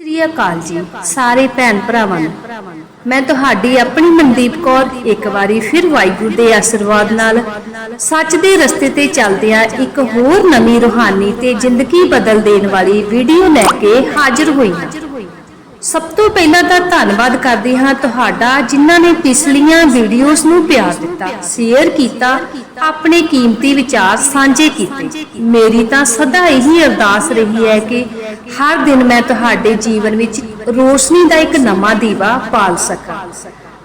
ਸ੍ਰੀ ਅਕਾਲ ਜੀ, ਸਾਰੇ ਭੈਣ ਭਰਾਵਾਂ ਨੂੰ। ਮੈਂ ਤੁਹਾਡੀ ਆਪਣੀ ਮਨਦੀਪ ਕੌਰ ਇੱਕ ਵਾਰੀ ਫਿਰ ਵਾਹਿਗੁਰੂ ਦੇ ਆਸ਼ੀਰਵਾਦ ਨਾਲ, ਸੱਚ ਦੇ ਰਸਤੇ ਤੇ ਚੱਲਦਿਆਂ ਇੱਕ ਹੋਰ ਨਵੀਂ ਰੂਹਾਨੀ ਤੇ ਜ਼ਿੰਦਗੀ ਬਦਲ ਦੇਣ ਵਾਲੀ ਵੀਡੀਓ ਲੈ ਕੇ ਹਾਜ਼ਰ ਹੋਈ ਹਾਂ। ਸਭ ਤੋਂ ਪਹਿਲਾਂ ਤਾਂ ਧੰਨਵਾਦ ਕਰਦੇ ਹਾਂ ਤੁਹਾਡਾ ਜਿਨ੍ਹਾਂ ਨੇ ਪਿਛਲੀਆਂ ਵੀਡੀਓਜ਼ ਨੂੰ ਪਿਆਰ ਦਿੱਤਾ ਸ਼ੇਅਰ ਕੀਤਾ, ਆਪਣੇ ਕੀਮਤੀ ਵਿਚਾਰ ਸਾਂਝੇ ਕੀਤੇ। ਮੇਰੀ ਤਾਂ ਸਦਾ ਇਹੀ ਅਰਦਾਸ ਰਹੀ ਹੈ ਕਿ ਹਰ ਦਿਨ ਮੈਂ ਤੁਹਾਡੇ ਜੀਵਨ ਵਿੱਚ ਰੋਸ਼ਨੀ ਦਾ ਇੱਕ ਨਵਾਂ ਦੀਵਾ ਪਾਲ ਸਕਾਂ।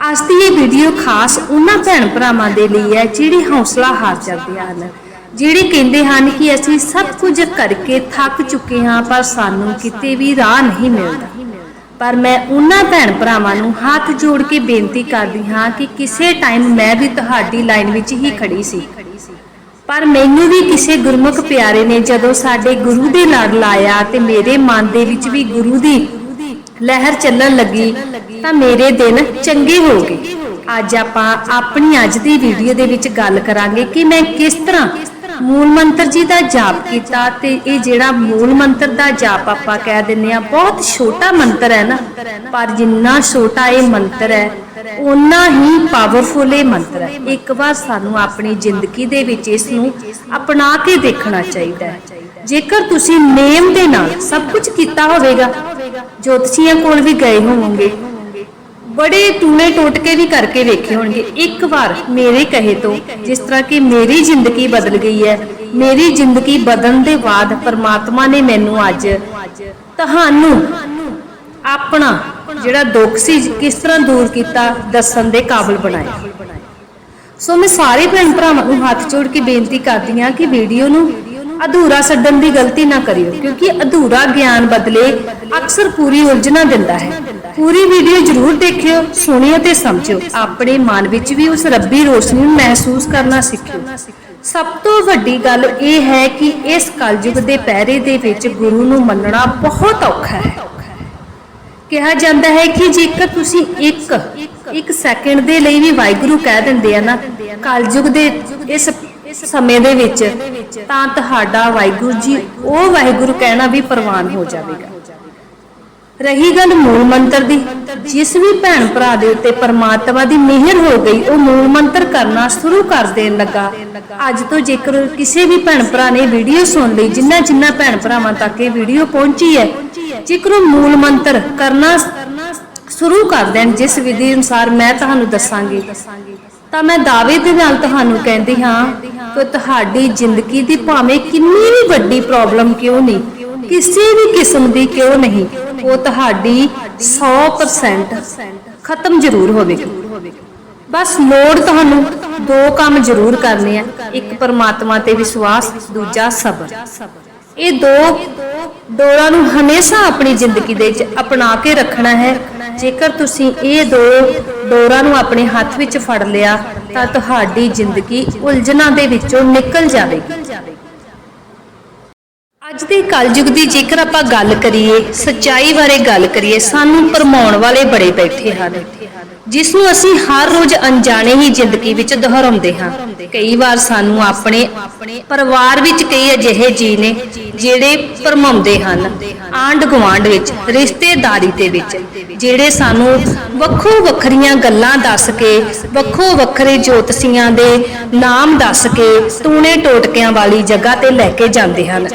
ਅੱਜ ਦੀ ਇਹ ਵੀਡੀਓ ਖਾਸ ਉਹਨਾਂ ਭੈਣ ਭਰਾਵਾਂ ਦੇ ਲਈ ਹੈ ਜਿਹੜੇ ਹੌਸਲਾ ਹਾਰ ਜਾਂਦੇ ਹਨ, ਜਿਹੜੇ ਕਹਿੰਦੇ ਹਨ ਕਿ ਅਸੀਂ ਸਭ ਕੁਝ ਕਰਕੇ ਥੱਕ ਚੁੱਕੇ ਹਾਂ ਪਰ ਸਾਨੂੰ ਕਿਤੇ ਵੀ ਰਾਹ ਨਹੀਂ ਮਿਲਦਾ। ਪਰ ਮੈਂ ਉਹਨਾਂ ਭੈਣ ਭਰਾਵਾਂ ਨੂੰ ਹੱਥ ਜੋੜ ਕੇ ਬੇਨਤੀ ਕਰਦੀ ਹਾਂ ਕਿ ਕਿਸੇ ਟਾਈਮ ਮੈਂ ਵੀ ਤੁਹਾਡੀ ਲਾਈਨ ਵਿੱਚ ਹੀ ਖੜੀ ਸੀ। ਪਰ ਮੈਨੂੰ ਵੀ ਕਿਸੇ ਗੁਰਮੁਖ ਪਿਆਰੇ ਨੇ ਜਦੋਂ ਸਾਡੇ ਗੁਰੂ ਦੇ ਲੜ ਲਾਇਆ ਤੇ ਮੇਰੇ ਮਨ ਦੇ ਵਿੱਚ ਵੀ ਗੁਰੂ ਦੀ ਲਹਿਰ ਚੱਲਣ ਲੱਗੀ ਤਾਂ ਮੇਰੇ ਦਿਨ ਚੰਗੇ ਹੋ ਗਏ। ਅੱਜ ਆਪਾਂ ਆਪਣੀ ਅੱਜ ਦੀ ਵੀਡੀਓ ਦੇ ਵਿੱਚ ਗੱਲ ਕਰਾਂਗੇ ਕਿ ਮੈਂ ਕਿਸ ਤਰ੍ਹਾਂ ਮੂਲ ਮੰਤਰ ਜੀ ਦਾ ਜਾਪ ਕੀਤਾ ਤੇ ਇਹ ਜਿਹੜਾ ਮੂਲ ਮੰਤਰ ਦਾ ਜਾਪ ਆਪਾਂ ਕਹਿ ਦਿੰਨੇ ਆ ਬਹੁਤ ਛੋਟਾ ਮੰਤਰ ਹੈ ਨਾ। ਪਰ ਜਿੰਨਾ ਛੋਟਾ ਇਹ ਮੰਤਰ ਹੈ ਉਨਾ ਹੀ ਪਾਵਰਫੁਲ ਇਹ ਮੰਤਰ ਹੈ। ਇੱਕ ਵਾਰ ਸਾਨੂੰ ਆਪਣੀ ਜ਼ਿੰਦਗੀ ਦੇ ਵਿੱਚ ਇਸ ਨੂੰ ਅਪਣਾ ਕੇ ਦੇਖਣਾ ਚਾਹੀਦਾ ਹੈ। ਜੇਕਰ ਤੁਸੀਂ ਨੇਮ ਦੇ ਨਾਲ ਸਭ ਕੁਝ ਕੀਤਾ ਹੋਵੇਗਾ, ਜੋਤਸ਼ੀਆਂ ਕੋਲ ਵੀ ਗਏ ਹੋਵੋਗੇ ਬੜੇ ਟੂਣੇ ਟੋਟਕੇ ਵੀ ਕਰਕੇ ਵੇਖੇ ਹੋਣਗੇ। ਇੱਕ ਵਾਰ ਮੇਰੇ ਕਹੇ ਤੋਂ, ਜਿਸ ਤਰ੍ਹਾਂ ਕਿ ਮੇਰੀ ਜ਼ਿੰਦਗੀ ਬਦਲ ਗਈ ਹੈ, ਮੇਰੀ ਜ਼ਿੰਦਗੀ ਬਦਲਣ ਦੇ ਬਾਅਦ ਪਰਮਾਤਮਾ ਨੇ ਮੈਨੂੰ ਅੱਜ ਤੁਹਾਨੂੰ ਆਪਣਾ ਜਿਹੜਾ ਦੁੱਖ ਸੀ, ਕਿਸ ਤਰ੍ਹਾਂ ਦੂਰ ਕੀਤਾ, ਦੱਸਣ ਦੇ ਕਾਬਿਲ ਬਣਾਇਆ। ਸੋ ਮੈਂ ਸਾਰੇ ਭੈਣ ਭਰਾਵਾਂ ਨੂੰ ਹੱਥ ਜੋੜ ਕੇ ਬੇਨਤੀ ਕਰਦੀ ਹਾਂ ਕਿ ਵੀਡੀਓ ਨੂੰ ਅਧੂਰਾ ਛੱਡਣ ਦੀ ਗਲਤੀ ਨਾ ਕਰਿਓ, ਕਿਉਂਕਿ ਅਧੂਰਾ ਗਿਆਨ ਬਦਲੇ ਅਕਸਰ ਪੂਰੀ ਉਲਝਣਾ ਦਿੰਦਾ ਹੈ। ਪੂਰੀ ਵੀਡੀਓ ਜ਼ਰੂਰ ਦੇਖਿਓ, ਸੁਣਿਓ ਤੇ ਸਮਝਿਓ। ਆਪਣੇ ਮਨ ਵਿੱਚ ਵੀ ਉਸ ਰੱਬੀ ਰੋਸ਼ਨੀ ਨੂੰ ਮਹਿਸੂਸ ਕਰਨਾ ਸਿੱਖਿਓ। ਸਭ ਤੋਂ ਵੱਡੀ ਗੱਲ ਇਹ ਹੈ ਕਿ ਇਸ ਕਲਯੁਗ ਦੇ ਪਹਿਰੇ ਦੇ ਵਿੱਚ ਗੁਰੂ ਨੂੰ ਮੰਨਣਾ ਬਹੁਤ ਔਖਾ ਹੈ। ਕਿਹਾ ਜਾਂਦਾ ਹੈ ਕਿ ਜੇਕਰ ਤੁਸੀਂ ਇੱਕ ਇੱਕ ਸੈਕਿੰਡ ਦੇ ਲਈ ਵੀ ਵਾਹਿਗੁਰੂ ਕਹਿ ਦਿੰਦੇ ਆ ਨਾ, ਕਲਯੁਗ ਦੇ ਇਸ ਸਮੇਂ ਦੇ ਵਿੱਚ ਤਾਂ ਤੁਹਾਡਾ ਵਾਹਿਗੁਰੂ ਜੀ, ਉਹ ਵਾਹਿਗੁਰੂ ਕਹਿਣਾ ਵੀ ਪ੍ਰਵਾਨ ਹੋ ਜਾਵੇਗਾ। ਰਹੀ ਗੱਲ ਮੂਲ ਮੰਤਰ ਦੀ, ਜਿਸ ਵੀ ਭੈਣ ਭਰਾ ਦੇ ਉੱਤੇ ਪਰਮਾਤਮਾ ਦੀ ਮਿਹਰ ਹੋ ਗਈ, ਉਹ ਮੂਲ ਮੰਤਰ ਕਰਨਾ ਸ਼ੁਰੂ ਕਰ ਦੇਣ ਲੱਗਾ। ਅੱਜ ਤੋਂ ਜੇਕਰ ਕਿਸੇ ਵੀ ਭੈਣ ਭਰਾ ਨੇ ਵੀਡੀਓ ਸੁਣ ਲਈ, ਜਿੰਨਾ ਜਿੰਨਾ ਭੈਣ ਭਰਾਵਾਂ ਤੱਕ ਇਹ ਵੀਡੀਓ ਪਹੁੰਚੀ ਹੈ, ਜੇਕਰ ਉਹ ਮੂਲ ਮੰਤਰ ਕਰਨਾ ਸ਼ੁਰੂ ਕਰ ਦੇਣ, ਜਿਸ ਵਿਧੀ ਅਨੁਸਾਰ ਮੈਂ ਤੁਹਾਨੂੰ ਦੱਸਾਂਗੀ। ਤਾਂ ਮੈਂ ਦਾਅਵੇ ਦੇ ਨਾਲ ਤੁਹਾਨੂੰ ਕਹਿੰਦੀ ਹਾਂ ਕਿ ਤੁਹਾਡੀ ਜ਼ਿੰਦਗੀ ਦੀ ਭਾਵੇਂ ਕਿੰਨੀ ਵੀ ਵੱਡੀ ਪ੍ਰੋਬਲਮ ਕਿਉਂ ਨਹੀਂ ਕਿਸੇ ਵੀ ਕਿਸਮ ਦੀ ਕਿਉਂ ਨਹੀਂ ਉਹ ਤੁਹਾਡੀ 100% ਖਤਮ ਜ਼ਰੂਰ ਹੋਵੇਗੀ। ਬਸ ਲੋੜ ਤੁਹਾਨੂੰ ਦੋ ਕੰਮ ਜ਼ਰੂਰ ਕਰਨੇ ਆ ਇੱਕ ਪਰਮਾਤਮਾ ਤੇ ਵਿਸ਼ਵਾਸ ਦੂਜਾ ਸਬਰ। ਇਹ ਦੋ ਡੋਰਾਂ ਨੂੰ ਹਮੇਸ਼ਾ ਆਪਣੀ ਜ਼ਿੰਦਗੀ ਦੇ ਵਿੱਚ ਅਪਣਾ ਕੇ ਰੱਖਣਾ ਹੈ। ਜੇਕਰ ਤੁਸੀਂ ਇਹ ਦੋ ਡੋਰਾਂ ਨੂੰ ਆਪਣੇ ਹੱਥ ਵਿੱਚ ਫੜ ਲਿਆ, ਤਾਂ ਤੁਹਾਡੀ ਜ਼ਿੰਦਗੀ ਉਲਝਣਾਂ ਦੇ ਵਿੱਚੋਂ ਨਿਕਲ ਜਾਵੇਗੀ। ਅੱਜ ਦੇ ਕਲਯੁਗ ਦੀ ਜੇਕਰ ਆਪਾਂ ਗੱਲ ਕਰੀਏ, ਸੱਚਾਈ ਬਾਰੇ ਗੱਲ ਕਰੀਏ, ਸਾਨੂੰ ਭਰਮਾਉਣ ਵਾਲੇ ਬੜੇ ਬੈਠੇ ਹਨ। ਜਿਸ ਨੂੰ ਅਸੀਂ ਹਰ ਰੋਜ਼ ਅਣਜਾਣੇ ਹੀ ਜ਼ਿੰਦਗੀ ਵਿੱਚ ਦੁਹਰਾਉਂਦੇ ਹਾਂ। ਕਈ ਵਾਰ ਸਾਨੂੰ ਆਪਣੇ ਪਰਿਵਾਰ ਵਿੱਚ ਕਈ ਅਜਿਹੇ ਜੀ ਨੇ ਜਿਹੜੇ ਭਰਮਾਉਂਦੇ ਹਨ ਆਂਡ ਗੁਆਂਢ ਵਿੱਚ, ਰਿਸ਼ਤੇਦਾਰੀ ਦੇ ਵਿੱਚ, ਜਿਹੜੇ ਸਾਨੂੰ ਵੱਖੋ ਵੱਖਰੀਆਂ ਗੱਲਾਂ ਦੱਸ ਕੇ ਵੱਖੋ ਵੱਖਰੇ ਜੋਤਸ਼ੀਆਂ ਦੇ ਨਾਮ ਦੱਸ ਕੇ ਟੂਣੇ ਟੋਟਕਿਆਂ ਵਾਲੀ ਜਗ੍ਹਾ ਤੇ ਲੈ ਕੇ ਜਾਂਦੇ ਹਨ।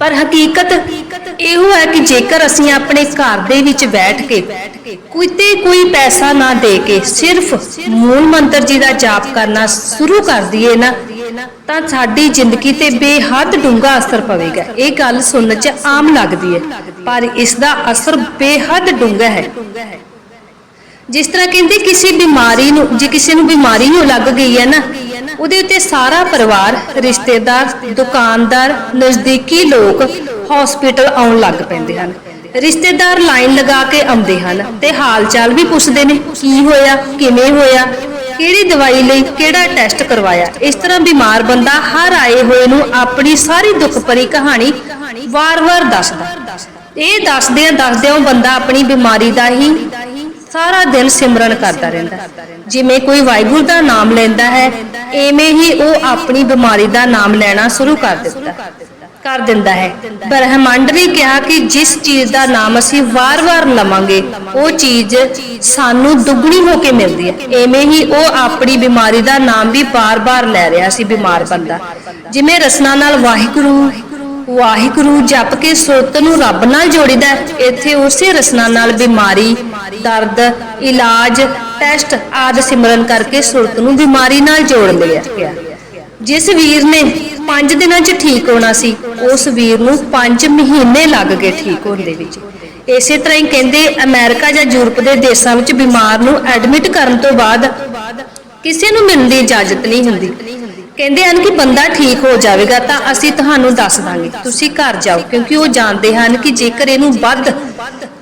ਪਰ ਹਕੀਕਤ ਇਹੋ ਹੈ ਕਿ ਜੇਕਰ ਅਸੀਂ ਆਪਣੇ ਘਰ ਦੇ ਵਿੱਚ ਬੈਠ ਕੇ ਕੋਈ ਕੋਈ ਪੈਸਾ ਨਾ ਦੇ ਕੇ ਸਿਰਫ ਮੂਲ ਮੰਤਰ ਜੀ ਦਾ ਜਾਪ ਕਰਨਾ ਸ਼ੁਰੂ ਕਰ ਦਈਏ ਨਾ, ਤਾਂ ਸਾਡੀ ਜ਼ਿੰਦਗੀ ਤੇ ਬੇਹੱਦ ਡੂੰਘਾ ਅਸਰ ਪਵੇਗਾ। ਇਹ ਗੱਲ ਸੁਣਨ 'ਚ ਆਮ ਲੱਗਦੀ ਹੈ, ਪਰ ਇਸ ਦਾ ਅਸਰ ਬੇਹੱਦ ਡੂੰਘਾ ਹੈ। ਜਿਸ ਤਰ੍ਹਾਂ ਕਹਿੰਦੇ ਕਿਸੇ ਬਿਮਾਰੀ ਨੂੰ, ਜੇ ਕਿਸੇ ਨੂੰ ਬਿਮਾਰੀ ਹੋ ਲੱਗ ਗਈ ਹੈ ਨਾ, ਉਹਦੇ ਉੱਤੇ ਸਾਰਾ ਪਰਿਵਾਰ, ਰਿਸ਼ਤੇਦਾਰ, ਦੁਕਾਨਦਾਰ, ਨਜ਼ਦੀਕੀ ਲੋਕ ਹਸਪੀਟਲ ਆਉਣ ਲੱਗ ਪੈਂਦੇ ਹਨ। ਰਿਸ਼ਤੇਦਾਰ ਲਾਈਨ ਲਗਾ ਕੇ ਆਉਂਦੇ ਹਨ ਤੇ ਹਾਲ ਚਾਲ ਵੀ ਪੁੱਛਦੇ ਨੇ, ਕੀ ਹੋਇਆ, ਕਿਵੇਂ ਹੋਇਆ, ਕਿਹੜੀ ਦਵਾਈ ਲਈ ਕਿਹੜਾ ਟੈਸਟ ਕਰਵਾਇਆ। ਇਸ ਤਰ੍ਹਾਂ ਬਿਮਾਰ ਬੰਦਾ ਹਰ ਆਏ ਹੋਏ ਨੂੰ ਆਪਣੀ ਸਾਰੀ ਦੁੱਖ ਭਰੀ ਕਹਾਣੀ ਵਾਰ-ਵਾਰ ਦੱਸਦਾ। ਇਹ ਦੱਸਦਿਆਂ ਦੱਸਦਿਆਂ ਉਹ ਬੰਦਾ ਆਪਣੀ ਬਿਮਾਰੀ ਦਾ ਹੀ ਸਾਰਾ ਦਿਨ ਸਿਮਰਨ ਕਰਦਾ ਰਹਿੰਦਾ ਜਿਵੇਂ ਕੋਈ ਵਾਹਿਗੁਰੂ ਦਾ ਨਾਮ ਲੈਂਦਾ ਹੈ, ਐਵੇਂ ਹੀ ਉਹ ਆਪਣੀ ਬਿਮਾਰੀ ਦਾ ਨਾਮ ਲੈਣਾ ਸ਼ੁਰੂ ਕਰ ਦਿੱਤਾ ਕਰ ਦਿੰਦਾ ਹੈ। ਬ੍ਰਹਮੰਡ ਨੇ ਕਿਹਾ ਕਿ ਜਿਸ ਚੀਜ਼ ਦਾ ਨਾਮ ਅਸੀਂ ਵਾਰ-ਵਾਰ ਲਵਾਂਗੇ, ਉਹ ਚੀਜ਼ ਸਾਨੂੰ ਦੁੱਗਣੀ ਹੋ ਕੇ ਮਿਲਦੀ ਹੈ। ਐਵੇਂ ਹੀ ਉਹ ਆਪਣੀ ਬਿਮਾਰੀ ਦਾ ਨਾਮ ਵੀ ਬਾਰ-ਬਾਰ ਲੈ ਰਿਹਾ ਸੀ, ਬਿਮਾਰ ਬੰਦਾ। ਜਿਵੇਂ ਰਸਨਾ ਨਾਲ ਵਾਹਿਗੁਰੂ ਵਾਹਿਗੁਰੂ ਜਪ ਕੇ ਸੁਰਤ ਨੂੰ ਰੱਬ ਨਾਲ ਜੋੜੀਦਾ ਇੱਥੇ ਉਸੇ ਰਸਨਾ ਨਾਲ ਬਿਮਾਰੀ, ਦਰਦ, ਇਲਾਜ, ਟੈਸਟ ਆਦਿ ਸਿਮਰਨ ਕਰਕੇ ਸੁਰਤ ਨੂੰ ਬਿਮਾਰੀ ਨਾਲ ਜੋੜ ਲਿਆ ਜਿਸ ਵੀਰ ਨੇ 5 ਦਿਨਾਂ 'ਚ ਠੀਕ ਹੋਣਾ ਸੀ, ਉਸ ਵੀਰ ਨੂੰ 5 ਮਹੀਨੇ ਲੱਗ ਗਏ ਠੀਕ ਹੋਣ ਦੇ ਵਿੱਚ। ਇਸੇ ਤਰ੍ਹਾਂ ਹੀ ਕਹਿੰਦੇ, ਅਮਰੀਕਾ ਜਾਂ ਯੂਰਪ ਦੇ ਦੇਸ਼ਾਂ ਵਿੱਚ ਬਿਮਾਰ ਨੂੰ ਐਡਮਿਟ ਕਰਨ ਤੋਂ ਬਾਅਦ ਕਿਸੇ ਨੂੰ ਮਿਲਣ ਦੀ ਇਜਾਜ਼ਤ ਨਹੀਂ ਹੁੰਦੀ। ਕਹਿੰਦੇ ਹਨ ਕਿ ਬੰਦਾ ਠੀਕ ਹੋ ਜਾਵੇਗਾ ਤਾਂ ਅਸੀਂ ਤੁਹਾਨੂੰ ਦੱਸ ਦਾਂਗੇ। ਤੁਸੀਂ ਘਰ ਜਾਓ, ਕਿਉਂਕਿ ਉਹ ਜਾਣਦੇ ਹਨ ਕਿ ਜੇਕਰ ਇਹਨੂੰ ਵੱਧ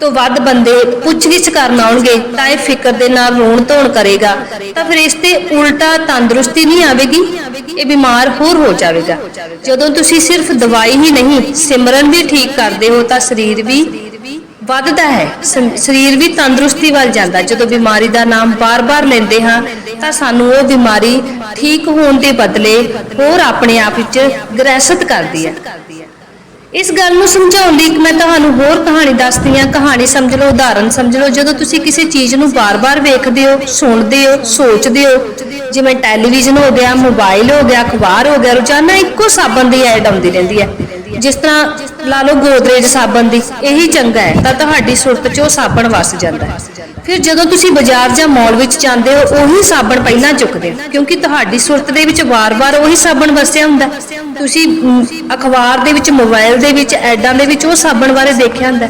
ਤੋਂ ਵੱਧ ਬੰਦੇ ਪੁੱਛਗਿੱਛ ਕਰਨ ਆਉਣਗੇ ਤਾਂ ਇਹ ਫਿਕਰ ਦੇ ਨਾਲ ਰੋਣ ਧੋਣ ਕਰੇਗਾ। ਤਾਂ ਫਿਰ ਇਸ ਤੇ ਉਲਟਾ ਤੰਦਰੁਸਤੀ ਨਹੀਂ ਆਵੇਗੀ, ਇਹ ਬਿਮਾਰ ਹੋਰ ਹੋ ਜਾਵੇਗਾ। ਜਦੋਂ ਤੁਸੀਂ ਸਿਰਫ ਦਵਾਈ ਹੀ ਨਹੀਂ, ਸਿਮਰਨ ਵੀ ਠੀਕ ਕਰਦੇ ਹੋ ਤਾਂ ਸਰੀਰ ਵੀ ਵੱਧਦਾ ਹੈ। ਸਰੀਰ ਵੀ ਤੰਦਰੁਸਤੀ ਵੱਲ ਜਾਂਦਾ। ਜਦੋਂ ਬਿਮਾਰੀ ਦਾ ਨਾਮ ਬਾਰ-ਬਾਰ ਲੈਂਦੇ ਹਾਂ, ਤਾਂ ਸਾਨੂੰ ਉਹ ਬਿਮਾਰੀ ਠੀਕ ਹੋਣ ਦੇ ਬਦਲੇ ਹੋਰ ਆਪਣੇ ਆਪ ਵਿੱਚ ਗ੍ਰਹਿਸਤ ਕਰਦੀ ਹੈ। ਇਸ ਗੱਲ ਨੂੰ ਸਮਝਾਉਣ ਲਈ ਮੈਂ ਤੁਹਾਨੂੰ ਹੋਰ ਕਹਾਣੀ ਦੱਸਦੀ ਹਾਂ। ਕਹਾਣੀ ਸਮਝ ਲਓ, ਉਦਾਹਰਨ ਸਮਝ ਲਓ। ਜਦੋਂ ਤੁਸੀਂ ਕਿਸੇ ਚੀਜ਼ ਨੂੰ ਬਾਰ-ਬਾਰ ਵੇਖਦੇ ਹੋ, ਸੁਣਦੇ ਹੋ, ਸੋਚਦੇ ਹੋ ਜਿਵੇਂ ਟੈਲੀਵਿਜ਼ਨ ਹੋ ਗਿਆ ਮੋਬਾਈਲ ਹੋ ਗਿਆ, ਅਖਬਾਰ ਹੋ ਗਿਆ, ਰੋਜ਼ਾਨਾ ਇੱਕੋ ਸਾਬਣ ਦੀ ਐਡ ਆਉਂਦੀ ਰਹਿੰਦੀ ਹੈ। ਜਿਸ ਤਰ੍ਹਾਂ ਲਾ ਲਓ ਗੋਦਰੇਜ ਸਾਬਣ ਦੀ, ਇਹੀ ਚੰਗਾ ਹੈ, ਤਾਂ ਤੁਹਾਡੀ ਸੁਰਤ 'ਚ ਉਹ ਸਾਬਣ ਵਸ ਜਾਂਦਾ ਹੈ। ਫਿਰ ਜਦੋਂ ਤੁਸੀਂ ਬਾਜ਼ਾਰ ਜਾਂ ਮਾਲ ਵਿੱਚ ਜਾਂਦੇ ਹੋ, ਉਹੀ ਸਾਬਣ ਪਹਿਲਾਂ ਚੁੱਕਦੇ ਹੋ, ਕਿਉਂਕਿ ਤੁਹਾਡੀ ਸੁਰਤ ਦੇ ਵਿੱਚ ਵਾਰ-ਵਾਰ ਉਹੀ ਸਾਬਣ ਵਸਿਆ ਹੁੰਦਾ ਤੁਸੀਂ ਅਖਬਾਰ ਦੇ ਵਿੱਚ ਮੋਬਾਈਲ ਦੇ ਵਿੱਚ ਐਡਾਂ ਦੇ ਵਿੱਚ ਉਹ ਸਾਬਣ ਬਾਰੇ ਦੇਖਿਆ ਹੁੰਦਾ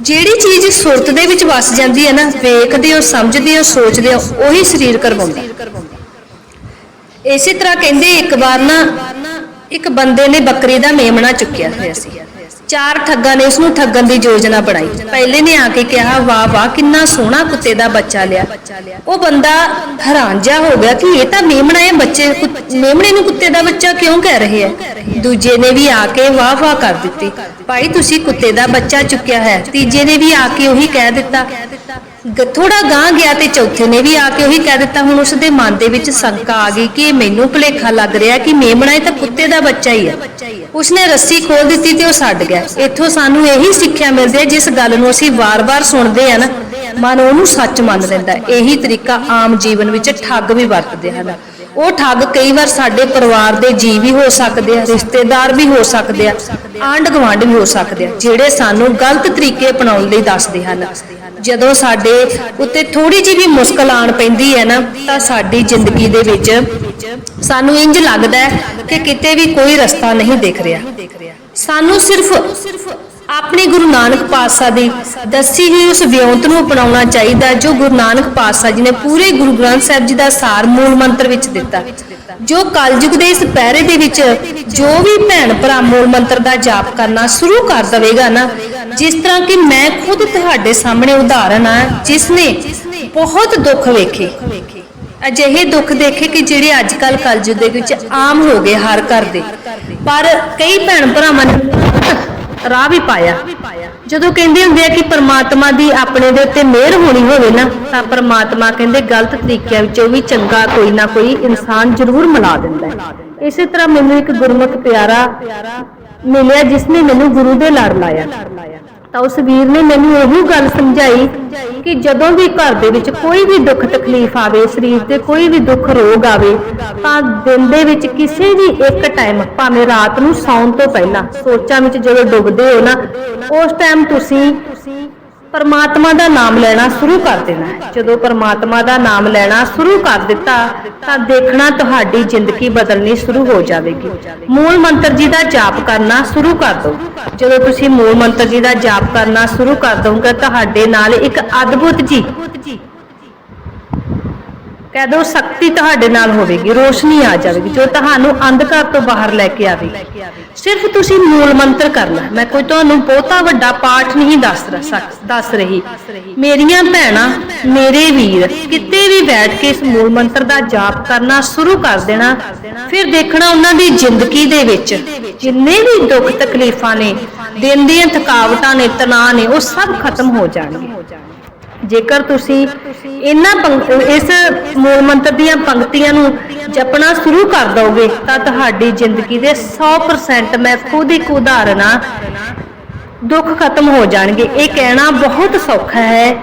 ਜਿਹੜੀ ਚੀਜ਼ ਸੁਰਤ ਦੇ ਵਿੱਚ ਵਸ ਜਾਂਦੀ ਹੈ ਨਾ, ਵੇਖਦੇ ਹੋ, ਸਮਝਦੇ ਹੋ, ਸੋਚਦੇ ਹੋ, ਉਹੀ ਸਰੀਰ ਕਰਵਾਉਂਦਾ ਇਸੇ ਤਰ੍ਹਾਂ ਕਹਿੰਦੇ ਇੱਕ ਵਾਰ ਨਾ ਇੱਕ ਬੰਦੇ ਨੇ ਬੱਕਰੀ ਦਾ ਮੇਮਣਾ ਚੁੱਕਿਆ ਹੋਇਆ ਸੀ। ਚਾਰ ਠੱਗਾਂ ਨੇ ਉਸ ਨੂੰ ਠੱਗਣ ਦੀ ਯੋਜਨਾ ਬਣਾਈ। ਪਹਿਲੇ ਨੇ ਆ ਕੇ ਕਿਹਾ, ਵਾਹ ਵਾਹ, ਕਿੰਨਾ ਸੋਹਣਾ ਕੁੱਤੇ ਦਾ ਬੱਚਾ ਲਿਆ। ਉਹ ਬੰਦਾ ਹੈਰਾਨ ਜਿਹਾ ਹੋ ਗਿਆ ਕਿ ਇਹ ਤਾਂ ਮੇਮਣਾ ਹੈ, ਬੱਚੇ ਮੇਮਣੇ ਨੂੰ ਕੁੱਤੇ ਦਾ ਬੱਚਾ ਕਿਉਂ ਕਹਿ ਰਹੇ ਹੈ? ਦੂਜੇ ਨੇ ਵੀ ਆ ਕੇ ਵਾਹ ਵਾਹ ਕਰ ਦਿੱਤੀ। ਭਾਈ, ਤੁਸੀਂ ਕੁੱਤੇ ਦਾ ਬੱਚਾ ਚੁੱਕਿਆ ਹੈ। ਤੀਜੇ ਨੇ ਵੀ ਆ ਕੇ ਉਹੀ ਕਹਿ ਦਿੱਤਾ ਥੋੜਾ ਗਾਂ ਗਿਆ ਤੇ ਚੌਥੇ ਨੇ ਵੀ ਆ ਕੇ ਉਹੀ ਕਹਿ ਦਿੱਤਾ, ਹੁਣ ਉਸ ਦੇ ਮਨ ਦੇ ਵਿੱਚ ਸ਼ੰਕਾ ਆ ਗਈ ਕਿ ਇਹ ਮੈਨੂੰ ਭੁਲੇਖਾ ਲੱਗ ਰਿਹਾ ਕਿ ਮੇਮਣਾ ਇਹ ਤਾਂ ਕੁੱਤੇ ਦਾ ਬੱਚਾ ਹੀ ਹੈ ਉਸਨੇ ਰੱਸੀ ਖੋਲ ਦਿੱਤੀ ਤੇ ਉਹ ਛੱਡ ਗਿਆ। ਇੱਥੋਂ ਸਾਨੂੰ ਇਹੀ ਸਿੱਖਿਆ ਮਿਲਦੀ ਹੈ, ਜਿਸ ਗੱਲ ਨੂੰ ਅਸੀਂ ਵਾਰ-ਵਾਰ ਸੁਣਦੇ ਆ ਨਾ, ਮਨ ਉਹਨੂੰ ਸੱਚ ਮੰਨ ਲੈਂਦਾ ਇਹੀ ਤਰੀਕਾ ਆਮ ਜੀਵਨ ਵਿੱਚ ਠੱਗ ਵੀ ਵਰਤਦੇ ਹਨ। ਉਹ ਠੱਗ ਕਈ ਵਾਰ ਸਾਡੇ ਪਰਿਵਾਰ ਦੇ ਜੀ ਵੀ ਹੋ ਸਕਦੇ ਆ, ਰਿਸ਼ਤੇਦਾਰ ਵੀ ਹੋ ਸਕਦੇ ਆ ਆਂਢ ਗੁਆਂਢ ਵੀ ਹੋ ਸਕਦੇ ਆ, ਜਿਹੜੇ ਸਾਨੂੰ ਗਲਤ ਤਰੀਕੇ ਅਪਣਾਉਣ ਲਈ ਦੱਸਦੇ ਹਨ। ਜਦੋਂ ਸਾਡੇ ਉੱਤੇ ਥੋੜੀ ਜਿਹੀ ਵੀ ਮੁਸ਼ਕਲ ਆਣ ਪੈਂਦੀ ਹੈ ਨਾ, ਤਾਂ ਸਾਡੀ ਜ਼ਿੰਦਗੀ ਦੇ ਵਿੱਚ ਸਾਨੂੰ ਇੰਜ ਲੱਗਦਾ ਹੈ ਕਿ ਕਿਤੇ ਵੀ ਕੋਈ ਰਸਤਾ ਨਹੀਂ ਦਿਖ ਰਿਹਾ। ਸਾਨੂੰ ਸਿਰਫ ਆਪਣੇ ਗੁਰੂ ਨਾਨਕ ਪਾਤਸ਼ਾਹ ਦੀ ਦੱਸੀ ਹੋਈ ਉਸ ਵਿਉਂਤ ਨੂੰ ਅਪਣਾਉਣਾ ਚਾਹੀਦਾ, ਜੋ ਗੁਰੂ ਨਾਨਕ ਪਾਤਸ਼ਾਹ ਜੀ ਨੇ ਪੂਰੇ ਗੁਰੂ ਗ੍ਰੰਥ ਸਾਹਿਬ ਜੀ ਦਾ ਸਾਰ ਮੂਲ ਮੰਤਰ ਵਿੱਚ ਦਿੱਤਾ। ਜੋ ਕਲਯੁਗ ਦੇ ਇਸ ਪਹਿਰੇ ਦੇ ਵਿੱਚ ਜੋ ਵੀ ਭੈਣ ਭਰਾ ਮੂਲ ਮੰਤਰ ਦਾ ਜਾਪ ਕਰਨਾ ਸ਼ੁਰੂ ਕਰ ਦਵੇਗਾ ਨਾ, ਜਿਸ ਤਰ੍ਹਾਂ ਕਿ ਮੈਂ ਖੁਦ ਤੁਹਾਡੇ ਸਾਹਮਣੇ ਉਦਾਹਰਨ ਆ ਜਿਸ ਨੇ ਬਹੁਤ ਦੁੱਖ ਵੇਖੇ। ਅਜਿਹੇ ਦੁੱਖ ਦੇਖੇ ਕਿ ਜਿਹੜੇ ਅੱਜ ਕੱਲ ਕਲਯੁਗ ਦੇ ਵਿੱਚ ਆਮ ਹੋ ਗਏ ਹਰ ਘਰ ਦੇ। ਪਰ ਕਈ ਭੈਣ ਭਰਾਵਾਂ ਨੇ ਰਾਹ ਵੀ ਪਾਇਆ। ਜਦੋਂ ਕਹਿੰਦੇ ਹੁੰਦੇ ਆ ਕਿ ਪ੍ਰਮਾਤਮਾ ਦੀ ਆਪਣੇ ਦੇ ਉੱਤੇ ਮਿਹਰ ਹੋਣੀ ਹੋਵੇ ਨਾ, ਤਾਂ ਪ੍ਰਮਾਤਮਾ ਕਹਿੰਦੇ ਗਲਤ ਤਰੀਕਿਆਂ ਵਿੱਚੋਂ ਵੀ ਚੰਗਾ ਕੋਈ ਨਾ ਕੋਈ ਇਨਸਾਨ ਜ਼ਰੂਰ ਮਿਲਾ ਦਿੰਦਾ ਹੈ। ਇਸੇ ਤਰ੍ਹਾਂ ਮੈਨੂੰ ਇੱਕ ਗੁਰਮੁਖ ਪਿਆਰਾ ਮਿਲਿਆ ਜਿਸ ਨੇ ਮੈਨੂੰ ਗੁਰੂ ਦੇ ਲੜ ਲਾਇਆ। ਤਾਂ ਉਸ ਵੀਰ ਨੇ ਮੈਨੂੰ ਇਹੋ ਗੱਲ ਸਮਝਾਈ ਕਿ ਜਦੋਂ ਵੀ ਘਰ ਦੇ ਵਿੱਚ ਕੋਈ ਵੀ ਦੁੱਖ ਤਕਲੀਫ ਆਵੇ, ਸਰੀਰ ਤੇ ਕੋਈ ਵੀ ਦੁੱਖ ਰੋਗ ਆਵੇ, ਤਾਂ ਦਿਨ ਦੇ ਵਿੱਚ ਕਿਸੇ ਵੀ ਇੱਕ ਟਾਈਮ ਭਾਵੇਂ ਰਾਤ ਨੂੰ ਸੌਣ ਤੋਂ ਪਹਿਲਾਂ ਸੋਚਾਂ ਵਿੱਚ ਜਦੋਂ ਡੁੱਬਦੇ ਹੋ ਨਾ, ਉਸ ਟਾਈਮ ਤੁਸੀਂ ਪਰਮਾਤਮਾ ਦਾ ਨਾਮ ਲੈਣਾ ਸ਼ੁਰੂ ਕਰ ਦੇਣਾ। ਜਦੋਂ ਪਰਮਾਤਮਾ ਦਾ ਨਾਮ ਲੈਣਾ ਸ਼ੁਰੂ ਕਰ ਦਿੱਤਾ, ਤਾਂ ਦੇਖਣਾ ਤੁਹਾਡੀ ਜ਼ਿੰਦਗੀ ਬਦਲਣੀ ਸ਼ੁਰੂ ਹੋ ਜਾਵੇਗੀ। ਮੂਲ ਮੰਤਰ ਜੀ ਦਾ ਜਾਪ ਕਰਨਾ ਸ਼ੁਰੂ ਕਰ ਦਿਓ। ਜਦੋਂ ਤੁਸੀਂ ਮੂਲ ਮੰਤਰ ਜੀ ਦਾ ਜਾਪ ਕਰਨਾ ਸ਼ੁਰੂ ਕਰ ਦੋਗੇ ਤੁਹਾਡੇ ਨਾਲ ਇੱਕ ਅਦਭੁਤ ਜੀ ਕਹਿ ਦੋ, ਸ਼ਕਤੀ ਤੁਹਾਡੇ ਨਾਲ ਹੋਵੇਗੀ, ਰੋਸ਼ਨੀ ਆ ਜਾਵੇਗੀ, ਜੋ ਤੁਹਾਨੂੰ ਅੰਧਕਾਰ ਤੋਂ ਬਾਹਰ ਲੈ ਕੇ ਆਵੇਗੀ। ਸਿਰਫ ਤੁਸੀਂ ਮੂਲ ਮੰਤਰ ਕਰਨਾ ਮੈਂ ਕੋਈ ਤੁਹਾਨੂੰ ਬਹੁਤਾ ਵੱਡਾ ਪਾਠ ਨਹੀਂ ਦੱਸ ਦੱਸ ਰਹੀ। ਮੇਰੀਆਂ ਭੈਣਾਂ, ਮੇਰੇ ਵੀਰ, ਕਿਤੇ ਵੀ ਬੈਠ ਕੇ ਇਸ ਮੂਲ ਮੰਤਰ ਦਾ ਜਾਪ ਕਰਨਾ ਸ਼ੁਰੂ ਕਰ ਦੇਣਾ, ਫਿਰ ਦੇਖਣਾ ਉਹਨਾਂ ਦੀ ਜ਼ਿੰਦਗੀ ਦੇ ਵਿੱਚ ਜਿੰਨੇ ਵੀ ਦੁੱਖ ਤਕਲੀਫਾਂ ਨੇ, ਦਿਨ ਦੀਆਂ ਥਕਾਵਟਾਂ ਨੇ, ਤਣਾਅ ਨੇ, ਉਹ ਸਭ ਖਤਮ ਹੋ ਜਾਣਗੇ। ਜੇਕਰ ਤੁਸੀਂ ਇਹਨਾਂ ਇਸ ਮੂਲ ਮੰਤਰ ਦੀਆਂ ਪੰਕਤੀਆਂ ਨੂੰ ਜਪਣਾ ਸ਼ੁਰੂ ਕਰ ਦਿਓਗੇ ਤਾਂ ਤੁਹਾਡੀ ਜ਼ਿੰਦਗੀ ਦੇ 100% ਮੈਂ ਖੁਦ ਇੱਕ ਉਦਾਹਰਨ ਆ। ਦੁੱਖ ਖਤਮ ਹੋ ਜਾਣਗੇ। ਇਹ ਕਹਿਣਾ ਬਹੁਤ ਸੌਖਾ ਹੈ।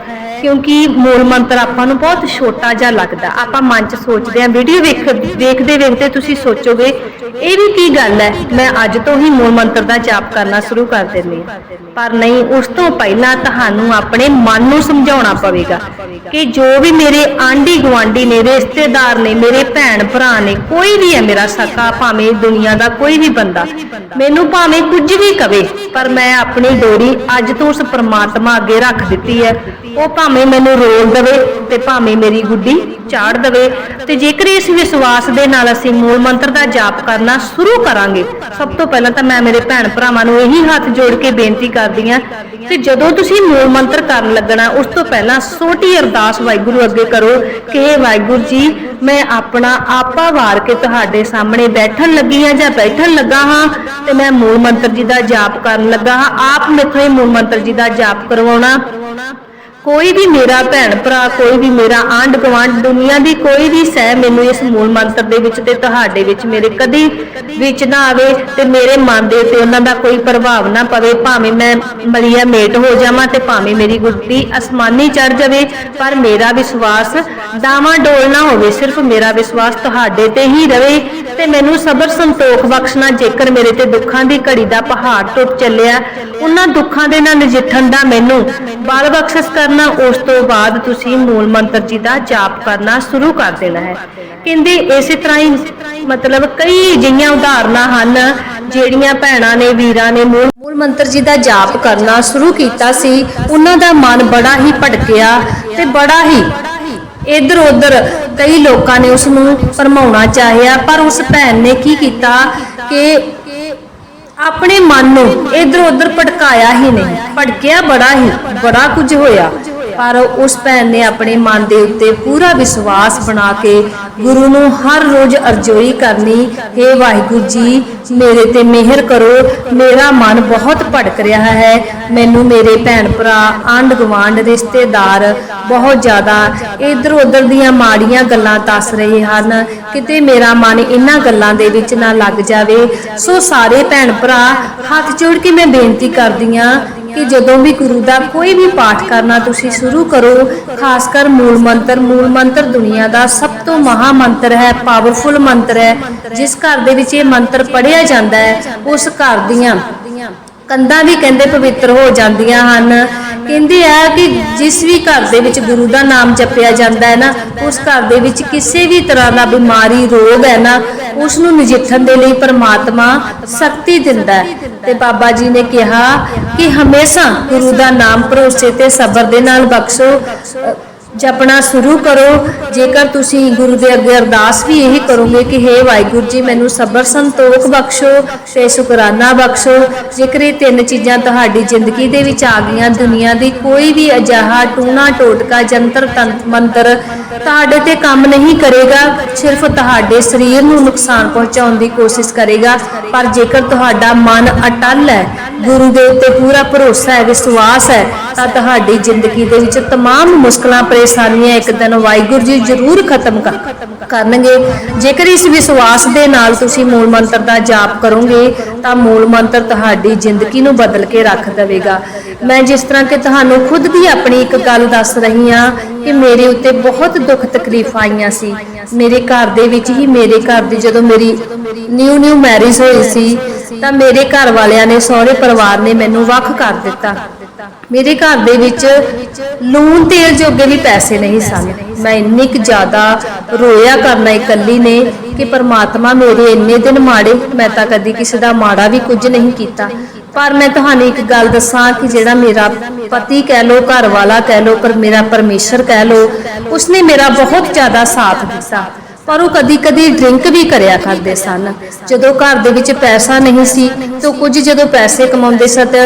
ਕਿਉਂਕਿ ਮੂਲ ਮੰਤਰ ਆਪਾਂ ਨੂੰ ਬਹੁਤ ਛੋਟਾ ਜਿਹਾ ਲੱਗਦਾ। ਆਪਾਂ ਮਨ 'ਚ ਸੋਚਦੇ ਆਂ ਵੀਡੀਓ ਵੇਖ, ਵੇਖਦੇ ਵੇਖਦੇ ਤੁਸੀਂ ਸੋਚੋਗੇ, ਇਹ ਵੀ ਕੀ ਗੱਲ ਹੈ? ਮੈਂ ਅੱਜ ਤੋਂ ਹੀ ਮੂਲ ਮੰਤਰ ਦਾ ਜਾਪ ਕਰਨਾ ਸ਼ੁਰੂ ਕਰ ਦਿੰਦੀ ਪਰ ਨਹੀਂ, ਉਸ ਤੋਂ ਪਹਿਲਾਂ ਤੁਹਾਨੂੰ ਆਪਣੇ ਮਨ ਨੂੰ ਸਮਝਾਉਣਾ ਪਵੇਗਾ ਕਿ ਜੋ ਵੀ ਮੇਰੇ ਆਂਢੀ ਗੁਆਂਢੀ ਨੇ, ਰਿਸ਼ਤੇਦਾਰ ਨੇ, ਮੇਰੇ ਭੈਣ ਭਰਾ ਨੇ, ਕੋਈ ਵੀ ਹੈ ਮੇਰਾ ਸਕਾ, ਭਾਵੇਂ ਦੁਨੀਆ ਦਾ ਕੋਈ ਵੀ ਬੰਦਾ, ਮੈਨੂੰ ਭਾਵੇਂ ਕੁਝ ਵੀ ਕਵੇ, ਪਰ ਮੈਂ ਆਪਣੀ ਡੋਰੀ ਅੱਜ ਤੋਂ ਉਸ ਪਰਮਾਤਮਾ ਅੱਗੇ ਰੱਖ ਦਿੱਤੀ ਹੈ। ਉਹ ਭਾਵੇਂ ਮੈਨੂੰ ਰੋਲ ਦੇਵੇ ਤੇ ਭਾਵੇਂ ਮੇਰੀ ਗੁੱਡੀ ਝਾੜ ਦੇਵੇ, ਤੇ ਜੇਕਰ ਇਸ ਵਿਸ਼ਵਾਸ ਦੇ ਨਾਲ ਅਸੀਂ ਮੂਲ ਮੰਤਰ ਦਾ ਜਾਪ ਕਰਨਾ ਸ਼ੁਰੂ ਕਰਾਂਗੇ, ਸਭ ਤੋਂ ਪਹਿਲਾਂ ਤਾਂ ਮੈਂ ਮੇਰੇ ਭੈਣ ਭਰਾਵਾਂ ਨੂੰ ਇਹੀ ਹੱਥ ਜੋੜ ਕੇ ਬੇਨਤੀ ਕਰਦੀ ਹਾਂ ਕਿ ਜਦੋਂ ਤੁਸੀਂ ਮੂਲ ਮੰਤਰ ਕਰਨ ਲੱਗਣਾ, ਉਸ ਤੋਂ ਪਹਿਲਾਂ ਛੋਟੀ ਅਰਦਾਸ ਵਾਹਿਗੁਰੂ ਅੱਗੇ ਕਰੋ ਕਿ ਇਹ ਵਾਹਿਗੁਰੂ ਜੀ, ਮੈਂ ਆਪਣਾ ਆਪਾ ਵਾਰ ਕੇ ਤੁਹਾਡੇ ਸਾਹਮਣੇ ਬੈਠਣ ਲੱਗੀ ਹਾਂ ਜਾਂ ਬੈਠਣ ਲੱਗਾ ਹਾਂ ਤੇ ਮੈਂ ਮੂਲ ਮੰਤਰ ਜੀ ਦਾ ਜਾਪ ਕਰਨ ਲੱਗਾ ਹਾਂ। ਆਪ ਮੈਥੋਂ ਇਹ ਮੂਲ ਮੰਤਰ ਜੀ ਦਾ ਜਾਪ ਕਰਵਾਉਣਾ। ਕੋਈ ਵੀ ਮੇਰਾ ਭੈਣ ਭਰਾ, ਕੋਈ ਵੀ ਮੇਰਾ ਆਂਢ ਗੁਆਂਢ, ਦੁਨੀਆ ਦੀ ਕੋਈ ਵੀ ਸਹਿ ਮੈਨੂੰ ਇਸ ਮੂਲ ਮੰਤਰ ਦੇ ਵਿੱਚ ਤੇ ਤੁਹਾਡੇ ਵਿੱਚ ਮੇਰੇ ਕਦੀ ਵਿੱਚ ਨਾ ਆਵੇ ਤੇ ਮੇਰੇ ਮਨ ਦੇ ਉੱਤੇ ਉਹਨਾਂ ਦਾ ਕੋਈ ਪ੍ਰਭਾਵ ਨਾ ਪਵੇ, ਭਾਵੇਂ ਮੈਂ ਮਰੀਆ ਮੇਟ ਹੋ ਜਾਵਾਂ ਤੇ ਭਾਵੇਂ ਮੇਰੀ ਗੁੱਡੀ ਅਸਮਾਨੀ ਚੜ ਜਾਵੇ, ਪਰ ਮੇਰਾ ਵਿਸ਼ਵਾਸ ਦਾਵਾ ਡੋਲ ਨਾ ਹੋਵੇ, ਸਿਰਫ ਮੇਰਾ ਵਿਸ਼ਵਾਸ ਤੁਹਾਡੇ ਤੇ ਹੀ ਰਵੇ ਤੇ ਮੈਨੂੰ ਸਬਰ ਸੰਤੋਖ ਬਖਸ਼ਣਾ, ਜੇਕਰ ਮੇਰੇ ਤੇ ਦੁੱਖਾਂ ਦੀ ਘੜੀ ਦਾ ਪਹਾੜ ਟੁੱਟ ਚੱਲਿਆ, ਉਹਨਾਂ ਦੁੱਖਾਂ ਦੇ ਨਾਲ ਨਜਿੱਠਣ ਦਾ ਮੈਨੂੰ ਬਲ ਬਖਸ਼ਿਸ਼ ਕਰਨਾ, ਉਸ ਤੋਂ ਬਾਅਦ ਤੁਸੀਂ ਮੂਲ ਮੰਤਰ ਜੀ ਦਾ ਜਾਪ ਕਰਨਾ ਸ਼ੁਰੂ ਕਰ ਦੇਣਾ ਹੈ। ਕਹਿੰਦੇ ਇਸੇ ਤਰ੍ਹਾਂ ਹੀ ਮਤਲਬ ਕਈ ਜਿਹੀਆਂ ਉਦਾਹਰਨਾਂ ਹਨ, ਜਿਹੜੀਆਂ ਭੈਣਾਂ ਨੇ, ਵੀਰਾਂ ਨੇ ਮੂਲ ਮੂਲ ਮੰਤਰ ਜੀ ਦਾ ਜਾਪ ਕਰਨਾ ਸ਼ੁਰੂ ਕੀਤਾ ਸੀ। ਉਹਨਾਂ ਦਾ ਮਨ ਬੜਾ ਹੀ ਭਟਕਿਆ ਤੇ ਬੜਾ ਹੀ ਇੱਧਰ ਉੱਧਰ ਕਈ ਲੋਕਾਂ ਨੇ ਉਸ ਨੂੰ ਭਰਮਾਉਣਾ ਚਾਹਿਆ, ਪਰ ਉਸ ਭੈਣ ਨੇ ਕੀ ਕੀਤਾ ਕਿ ਆਪਣੇ ਮਨ ਨੂੰ ਇੱਧਰ ਉੱਧਰ ਭਟਕਾਇਆ ਹੀ ਨਹੀਂ ਭਟਕਿਆ ਬੜਾ ਹੀ, ਬੜਾ ਕੁਝ ਹੋਇਆ। ਪਰ ਉਸ ਭੈਣ ਨੇ ਆਪਣੇ ਮਨ ਦੇ ਉੱਤੇ ਪੂਰਾ ਵਿਸ਼ਵਾਸ ਬਣਾ ਕੇ ਗੁਰੂ ਨੂੰ ਹਰ ਰੋਜ਼ ਅਰਜ਼ੋਈ ਕਰਨੀ हे ਵਾਹਿਗੁਰੂ ਜੀ, ਮੇਰੇ ਤੇ ਮਿਹਰ ਕਰੋ, ਮੇਰਾ ਮਨ ਬਹੁਤ ਭਟਕ ਰਿਹਾ ਹੈ, ਮੈਨੂੰ ਮੇਰੇ ਭੈਣ ਭਰਾ, ਆਂਢ ਗੁਆਂਢ, ਰਿਸ਼ਤੇਦਾਰ ਬਹੁਤ ਜ਼ਿਆਦਾ ਇੱਧਰ ਉਧਰ ਦੀਆਂ ਮਾੜੀਆਂ ਗੱਲਾਂ ਦੱਸ ਰਹੇ ਹਨ। ਕਿਤੇ ਮੇਰਾ ਮਨ ਇਹਨਾਂ ਗੱਲਾਂ ਦੇ ਵਿੱਚ ਨਾ ਲੱਗ ਜਾਵੇ। ਸੋ ਸਾਰੇ ਭੈਣ ਭਰਾ, ਹੱਥ ਜੋੜ ਕੇ ਮੈਂ ਬੇਨਤੀ ਕਰਦੀ ਹਾਂ ਕਿ ਜਦੋਂ ਵੀ ਗੁਰੂ ਦਾ ਕੋਈ ਵੀ ਪਾਠ ਕਰਨਾ ਤੁਸੀਂ ਸ਼ੁਰੂ ਕਰੋ ਖਾਸ ਕਰ ਮੂਲ ਮੰਤਰ ਮੂਲ ਮੰਤਰ ਦੁਨੀਆ ਦਾ ਸਭ ਤੋਂ ਮਹਾ ਮੰਤਰ ਹੈ ਪਾਵਰਫੁਲ ਮੰਤਰ ਹੈ, ਜਿਸ ਘਰ ਦੇ ਵਿੱਚ ਇਹ ਮੰਤਰ ਪੜਿਆ ਜਾਂਦਾ ਹੈ, ਉਸ ਘਰ ਦੀਆਂ ਕੰਧਾਂ ਵੀ ਕਹਿੰਦੇ ਪਵਿੱਤਰ ਹੋ ਜਾਂਦੀਆਂ ਹਨ। ਕਹਿੰਦੇ ਆ ਕਿ ਜਿਸ ਵੀ ਘਰ ਦੇ ਵਿੱਚ ਗੁਰੂ ਦਾ ਨਾਮ ਜਪਿਆ ਜਾਂਦਾ ਹੈ ਨਾ, ਉਸ ਘਰ ਦੇ ਵਿੱਚ ਕਿਸੇ ਵੀ ਤਰ੍ਹਾਂ ਦਾ ਬਿਮਾਰੀ, ਰੋਗ ਹੈ ਨਾ ਉਸ ਨੂੰ ਨਜਿੱਠਣ ਦੇ ਲਈ ਪਰਮਾਤਮਾ ਸ਼ਕਤੀ ਦਿੰਦਾ ਹੈ। ਤੇ ਬਾਬਾ ਜੀ ਨੇ ਕਿਹਾ ਕਿ ਹਮੇਸ਼ਾ ਗੁਰੂ ਦਾ ਨਾਮ ਭਰੋਸੇ ਤੇ ਸਬਰ ਦੇ ਨਾਲ ਬਖਸ਼ੋ। ਜਪਣਾ ਸ਼ੁਰੂ ਕਰੋ ਜੇਕਰ ਤੁਸੀਂ ਗੁਰੂ ਦੇ ਅੱਗੇ ਅਰਦਾਸ ਵੀ ਇਹੀ ਕਰੋਗੇ ਕਿ हे ਵਾਹਿਗੁਰੂ ਜੀ ਮੈਨੂੰ ਸਬਰ ਸੰਤੋਖ ਬਖਸ਼ੋ ਤੇ ਸ਼ੁਕਰਾਨਾ ਬਖਸ਼ੋ ਜੇਕਰ ਇਹ ਤਿੰਨ ਚੀਜ਼ਾਂ ਤੁਹਾਡੀ ਜ਼ਿੰਦਗੀ ਦੇ ਵਿੱਚ ਆ ਗਈਆਂ ਦੁਨੀਆ ਦੀ ਕੋਈ ਵੀ ਅਜਿਹਾ ਟੂਣਾ ਟੋਟਕਾ ਜੰਤਰ ਤੰਤ ਮੰਤਰ ਤੁਹਾਡੇ ਤੇ ਕੰਮ ਨਹੀਂ ਕਰੇਗਾ ਸਿਰਫ ਤੁਹਾਡੇ ਸਰੀਰ ਨੂੰ ਨੁਕਸਾਨ ਪਹੁੰਚਾਉਣ ਦੀ ਕੋਸ਼ਿਸ਼ ਕਰੇਗਾ ਪਰ ਜੇਕਰ ਤੁਹਾਡਾ ਮਨ ਅਟਲ ਹੈ ਗੁਰੂ ਦੇ ਉੱਤੇ ਪੂਰਾ ਭਰੋਸਾ ਹੈ ਵਿਸ਼ਵਾਸ ਹੈ ਤਾਂ ਤੁਹਾਡੀ ਜ਼ਿੰਦਗੀ ਦੇ ਵਿੱਚ तमाम ਮੁਸ਼ਕਲਾਂ ਪਰੇਸ਼ਾਨੀਆਂ ਇੱਕ ਦਿਨ ਵਾਹਿਗੁਰੂ ਜੀ ਜ਼ਰੂਰ ਖਤਮ ਕਰਨਗੇ। ਜੇਕਰ ਇਸ ਵਿਸ਼ਵਾਸ ਦੇ ਨਾਲ ਤੁਸੀਂ ਮੂਲ ਮੰਤਰ ਦਾ ਜਾਪ ਕਰੋਗੇ, ਤਾਂ ਮੂਲ ਮੰਤਰ ਤੁਹਾਡੀ ਜ਼ਿੰਦਗੀ ਨੂੰ ਬਦਲ ਕੇ ਰੱਖ ਦੇਵੇਗਾ। ਮੈਂ ਜਿਸ ਤਰ੍ਹਾਂ ਕਿ ਤੁਹਾਨੂੰ ਖੁਦ ਵੀ ਆਪਣੀ ਇੱਕ ਗੱਲ ਦੱਸ ਰਹੀ ਹਾਂ ਕਿ ਮੇਰੇ ਉੱਤੇ ਬਹੁਤ ਦੁੱਖ ਤਕਲੀਫ ਆਈਆਂ ਸੀ। ਮੇਰੇ ਘਰ ਦੇ ਵਿੱਚ ਹੀ ਮੇਰੇ ਘਰ ਦੀ ਜਦੋਂ ਮੇਰੀ ਨਿਊ ਨਿਊ ਮੈਰਿਜ ਹੋਈ ਸੀ, ਤਾਂ ਮੇਰੇ ਘਰ ਵਾਲਿਆਂ ਨੇ ਸਹੁਰੇ ਪਰਿਵਾਰ ਨੇ ਮੈਨੂੰ ਵੱਖ ਕਰ ਦਿੱਤਾ। ਮੇਰੇ ਘਰ ਦੇ ਵਿੱਚ ਲੂਣ ਤੇਲ ਜੋਗੇ ਵੀ ਪੈਸੇ ਨਹੀਂ ਸਨ। ਮੈਂ ਇੰਨੀ ਕੁ ਜ਼ਿਆਦਾ ਰੋਇਆ ਕਰਨਾ ਇਕੱਲੀ ਨੇ ਕਿ ਪਰਮਾਤਮਾ ਮੇਰੇ ਇੰਨੇ ਦਿਨ ਮਾੜੇ, ਮੈਂ ਤਾਂ ਕਦੀ ਕਿਸੇ ਦਾ ਮਾੜਾ ਵੀ ਕੁਝ ਨਹੀਂ ਕੀਤਾ। ਪਰ ਮੈਂ ਤੁਹਾਨੂੰ ਇੱਕ ਗੱਲ ਦੱਸਾਂ ਕਿ ਜਿਹੜਾ ਮੇਰਾ ਪਤੀ ਕਹਿ ਲੋ ਘਰ ਵਾਲਾ ਕਹਿ ਲੋ ਪਰ ਮੇਰਾ ਪਰਮੇਸ਼ਰ ਕਹਿ ਲੋ ਉਸਨੇ ਮੇਰਾ ਬਹੁਤ ਜ਼ਿਆਦਾ ਸਾਥ ਦਿੱਤਾ। ਪਰ ਉਹ ਕਦੀ-ਕਦੀ ਡਰਿੰਕ ਵੀ ਕਰਿਆ ਕਰਦੇ ਸਨ। ਜਦੋਂ ਘਰ ਦੇ ਵਿੱਚ ਪੈਸਾ ਨਹੀਂ ਸੀ, ਤਾਂ ਕੁਝ ਜਦੋਂ ਪੈਸੇ ਕਮਾਉਂਦੇ ਸਨ, ਤੇ